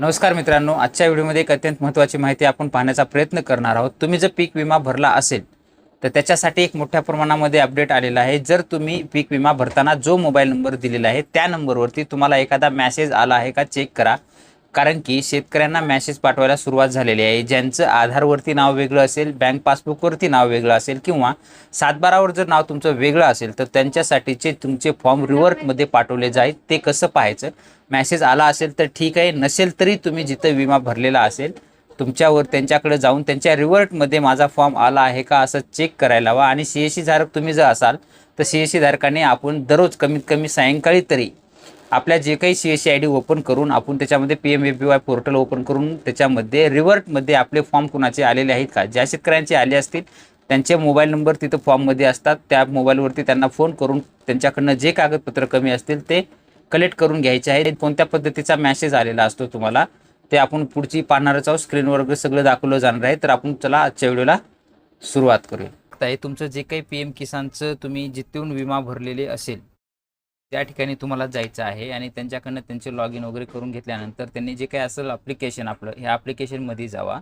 नमस्कार मित्रांनो आजच्या व्हिडिओमध्ये एक अत्यंत महत्त्वाची माहिती आपण पाहण्याचा प्रयत्न करणार आहोत. तुम्ही जर पीक विमा भरला असेल तर त्याच्यासाठी एक मोठ्या प्रमाणामध्ये अपडेट आलेला आहे. जर तुम्ही पीक विमा भरताना जो मोबाईल नंबर दिलेला आहे त्या नंबरवरती तुम्हाला एखादा मॅसेज आला आहे का चेक करा. कारण की शेतकऱ्यांना मॅसेज पाठवायला सुरुवात झालेली आहे. ज्यांचं आधारवरती नाव वेगळं असेल बँक पासबुकवरती नाव वेगळं असेल किंवा सातबारावर जर नाव तुमचं वेगळं असेल तर त्यांच्यासाठीचे तुमचे फॉर्म रिवर्टमध्ये पाठवले जाईल. ते कसं पाहायचं? मॅसेज आला असेल तर ठीक आहे. नसेल तरी तुम्ही जिथं विमा भरलेला असेल तुमच्यावर त्यांच्याकडे जाऊन त्यांच्या रिवर्टमध्ये माझा फॉर्म आला आहे का असं चेक करायला हवा. आणि सी एस सी धारक तुम्ही जर असाल तर सी एस सी धारकाने आपण दररोज कमीत कमी सायंकाळी तरी आपल्या जे काही C S C I D open करून आपण त्याच्यामध्ये P M A P Y portal open करून त्याच्यामध्ये रिवर्टमध्ये आपले फॉर्म कुणाचे आलेले आहेत का? ज्या शेतकऱ्यांचे आले असतील त्यांचे मोबाईल नंबर तिथं फॉर्ममध्ये असतात. त्या मोबाईलवरती त्यांना फोन करून त्यांच्याकडनं जे कागदपत्र कमी असतील ते कलेक्ट करून घ्यायचे आहे कोणत्या पद्धतीचा मॅसेज आलेला असतो तुम्हाला ते आपण पुढची पाहणारच आहोत. स्क्रीनवर वगैरे सगळं दाखवलं जाणार आहे. तर आपण चला आजच्या व्हिडिओला सुरुवात करूया. तुमचं जे काही पी एम किसानचं तुम्ही जिथून विमा भरलेले असेल त्या ठिकाणी तुम्हाला जायचं आहे आणि त्यांच्याकडनं त्यांचे लॉग इन वगैरे करून घेतल्यानंतर त्यांनी जे काही असेल अप्लिकेशन आपलं ह्या ॲप्लिकेशनमध्ये जावा.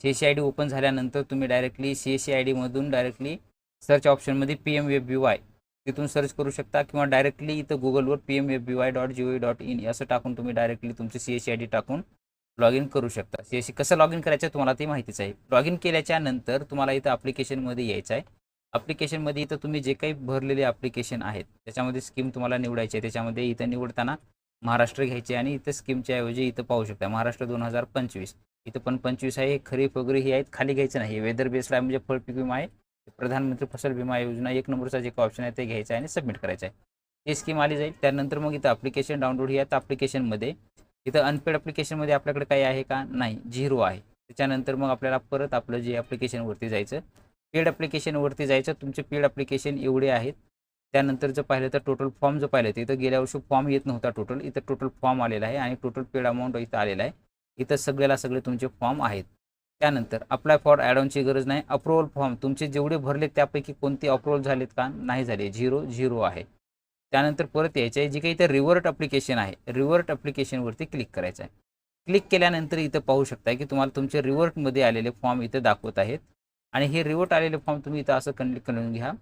C C I D open झाल्यानंतर तुम्ही directly C S C I डीमधून directly search ऑप्शनमध्ये P M web B Y तिथून सर्च करू शकता किंवा डायरेक्टली इथं गुगलवर P M web B Y dot G O dot in असं टाकून तुम्ही डायरेक्टली तुमची C S C I D टाकून लॉग इन करू शकता. सी एस सी कसं लॉग इन करायचं तुम्हाला ते माहितीच आहे. लॉग इन केल्याच्यानंतर तुम्हाला इथं ॲप्लिकेशनमध्ये यायचं आहे. ॲप्लिकेशनमध्ये इथं तुम्ही जे काही भरलेले ॲप्लिकेशन आहेत त्याच्यामध्ये स्कीम तुम्हाला निवडायची आहे. त्याच्यामध्ये इथं निवडताना महाराष्ट्र घ्यायचे आणि इथं स्कीमच्या ऐवजी इथं पाहू शकता. महाराष्ट्र दोन हजार पंचवीस. इथं पण पंचवीस आहे. खरीप वगैरे ही आहेत. खाली घ्यायचं नाही. वेदर बेस्ड आहे. म्हणजे फळपीक विमा आहे. प्रधानमंत्री फसल विमा योजना एक नंबरचा जे काही ऑप्शन आहे ते घ्यायचं आहे आणि सबमिट करायचं आहे. ती स्कीम आली जाईल. त्यानंतर मग इथं ॲप्लिकेशन डाउनलोड ही या ॲप्लिकेशनमध्ये इथं अनपेड ॲप्लिकेशनमध्ये आपल्याकडे काही आहे का? नाही. झिरो आहे. त्याच्यानंतर मग आपल्याला परत आपलं जे ॲप्लिकेशनवरती जायचं पेड ॲप्लिकेशनवरती जायचं. तुमचे पेड ॲप्लिकेशन एवढे आहेत. त्यानंतर जर पाहिलं तर टोटल फॉर्म जर पाहिलं तर इथं गेल्या वर्षी फॉर्म येत नव्हता टोटल इथं टोटल फॉर्म आलेला आहे आणि टोटल पेड अमाऊंट इथं आलेला आहे. इथं सगळ्याला सगळे तुमचे फॉर्म आहेत. त्यानंतर अप्लाय फॉर ॲडॉनची गरज नाही. अप्रुव्हल फॉर्म तुमचे जेवढे भरले त्यापैकी कोणते अप्रुव्हल झालेत का? नाही झाले. झिरो झिरो आहे. त्यानंतर परत यायचं आहे जे काही इथं रिवर्ट ॲप्लिकेशन आहे रिवर्ट ॲप्लिकेशनवरती क्लिक करायचं आहे क्लिक केल्यानंतर इथं पाहू शकता की तुम्हाला तुमचे रिवर्टमध्ये आलेले फॉर्म इथं दाखवत आहेत. आणि हे रिवर्ट आलेले फॉर्म तुम्ही इथं असं कंप्लीट करून घ्या.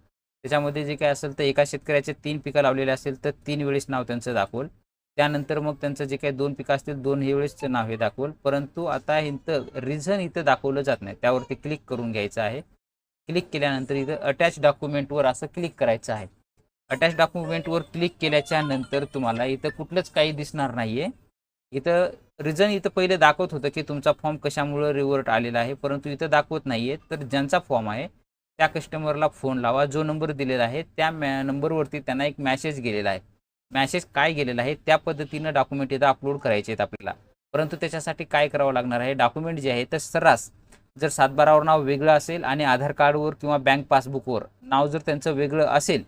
त्याच्यामध्ये जे काय असेल तर एका शेतकऱ्याचे तीन पिकं लावलेले असेल तर तीन वेळेस नाव त्यांचं दाखवल त्यानंतर मग त्यांचं जे काही दोन पिकं असतील दोन हे वेळेसचं नाव हे दाखवल परंतु आता इथं रिझन इथं दाखवलं जात नाही. त्यावरती क्लिक करून घ्यायचं आहे. क्लिक केल्यानंतर इथं अटॅच डॉक्युमेंटवर असं क्लिक करायचं आहे. अटॅच डॉक्युमेंटवर क्लिक केल्याच्यानंतर तुम्हाला इथं कुठलंच काही दिसणार नाही आहे इथं रिझन इथं पहिले दाखवत होतं की तुमचा फॉर्म कशामुळं रिवर्ट आलेला आहे परंतु इथं दाखवत नाही आहे तर ज्यांचा फॉर्म आहे त्या कस्टमरला फोन लावा. जो नंबर दिलेला आहे त्या मॅ नंबरवरती त्यांना एक मॅसेज गेलेला आहे. मॅसेज काय गेलेला आहे त्या पद्धतीनं डॉक्युमेंट इथं अपलोड करायचे आहेत आपल्याला. परंतु त्याच्यासाठी काय करावं लागणार आहे? डॉक्युमेंट जे आहे तर सर्रास जर सातबारावर नाव वेगळं असेल आणि आधार कार्डवर किंवा बँक पासबुकवर नाव जर त्यांचं वेगळं असेल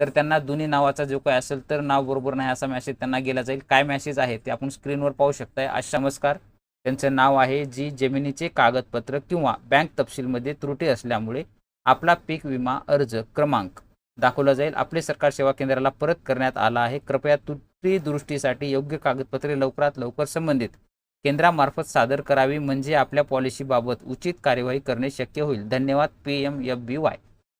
तर त्यांना दोन्ही नावाचा जो काय असेल तर नाव बरोबर नाही असा मॅसेज त्यांना गेला जाईल. काय मॅसेज आहे ते आपण स्क्रीनवर पाहू शकताय. अशा नमस्कार. त्यांचं नाव आहे जी जमिनीचे कागदपत्र किंवा बँक तपशीलमध्ये त्रुटी असल्यामुळे आपला पीक विमा अर्ज क्रमांक दाखवला जाईल. आपले सरकार सेवा केंद्राला परत करण्यात आला आहे. कृपया त्रुटी दुरुस्तीसाठी योग्य कागदपत्रे लवकरात लवकर संबंधित. केंद्रामार्फत सादर करावी म्हणजे आपल्या पॉलिसीबाबत उचित कार्यवाही करणे शक्य होईल. धन्यवाद. P M F B Y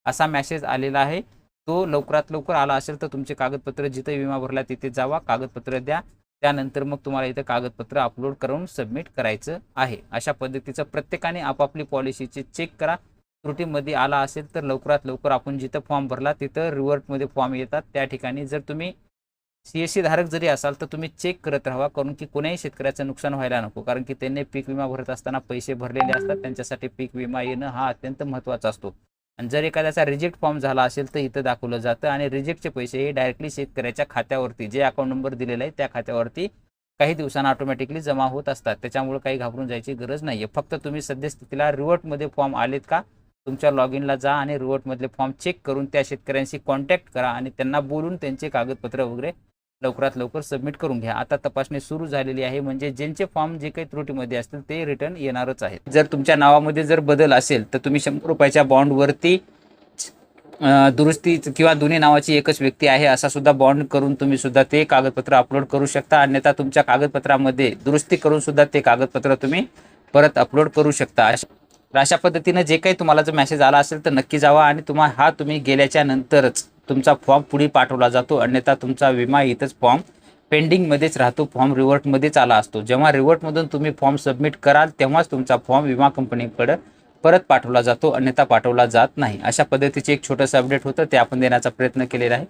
असा मॅसेज आलेला आहे. तो लवकरात लवकर आला असेल तर तुमचे कागदपत्र जिथे विमा भरला तिथे जावा कागदपत्र द्या. त्यानंतर मग तुम्हाला इथं कागदपत्र अपलोड करून सबमिट करायचं आहे. अशा पद्धतीचं प्रत्येकाने आपापली पॉलिसीचे चेक करा. त्रुटीमध्ये आला असेल तर लवकरात लवकर आपण जिथं फॉर्म भरला तिथं रिवर्टमध्ये फॉर्म येतात. त्या ठिकाणी जर तुम्ही सी एस सी धारक जरी असाल तर तुम्ही चेक करत राहा. कारण की कोणाही शेतकऱ्याचं नुकसान व्हायला नको. कारण की त्यांनी पीक विमा भरत असताना पैसे भरलेले असतात. त्यांच्यासाठी पीक विमा येणं हा अत्यंत महत्त्वाचा असतो. आणि जर एखाद्याचा रिजेक्ट फॉर्म झाला असेल तर इथं दाखवलं जातं आणि रिजेक्टचे पैसे हे डायरेक्टली शेतकऱ्याच्या खात्यावरती जे अकाउंट नंबर दिलेला आहे त्या खात्यावरती काही दिवसांना ऑटोमॅटिकली जमा होत असतात. त्याच्यामुळे काही घाबरून जायची गरज नाही आहे फक्त तुम्ही सद्यस्थितीला रिवर्टमध्ये फॉर्म आलेत का तुमच्या लॉग इनला जा आणि रिवर्टमधले फॉर्म चेक करून त्या शेतकऱ्यांशी कॉन्टॅक्ट करा आणि त्यांना बोलून त्यांचे कागदपत्र वगैरे लवकरात लवकर सबमिट करून घ्या. आता तपासणी सुरू झालेली आहे. म्हणजे ज्यांचे फॉर्म जे काही त्रुटीमध्ये असतील ते रिटर्न येणारच आहेत. जर तुमच्या नावामध्ये जर बदल असेल तर तुम्ही शंभर रुपयाच्या बॉन्डवरती दुरुस्ती किंवा दोन्ही नावाची एकच व्यक्ती आहे असा सुद्धा बॉन्ड करून तुम्ही सुद्धा ते कागदपत्र अपलोड करू शकता. अन्यथा तुमच्या कागदपत्रामध्ये दुरुस्ती करून सुद्धा ते कागदपत्र तुम्ही परत अपलोड करू शकता. अशा तर अशा पद्धतीनं जे काही तुम्हाला जर मेसेज आला असेल तर नक्की जावा आणि तुम्हा हा तुम्ही गेल्याच्या नंतरच तुमचा फॉर्म पुढे पाठवला जातो. अन्यथा तुमचा विमा इथंच फॉर्म पेंडिंगमध्येच राहतो. फॉर्म रिवर्टमध्येच आला असतो. जेव्हा रिवर्टमधून तुम्ही फॉर्म सबमिट कराल तेव्हाच तुमचा फॉर्म विमा कंपनीकडे परत पाठवला जातो. अन्यथा पाठवला जात नाही. अशा पद्धतीचे एक छोटंसं अपडेट होतं. ते आपण देण्याचा प्रयत्न केलेला आहे.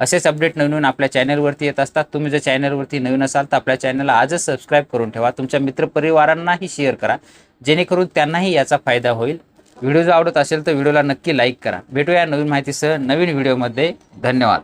असेच अपडेट नवीन नवीन आपल्या चॅनलवरती येत असतात. तुम्ही जर चॅनलवरती नवीन असाल तर आपल्या चॅनलला आजच सबस्क्राईब करून ठेवा. तुमच्या मित्रपरिवारांनाही शेअर करा. जेणेकरून त्यांनाही याचा फायदा होईल. व्हिडिओ जर आवडत असेल तर व्हिडिओला नक्की लाईक करा. भेटूया नवीन माहितीसह नवीन व्हिडिओमध्ये धन्यवाद.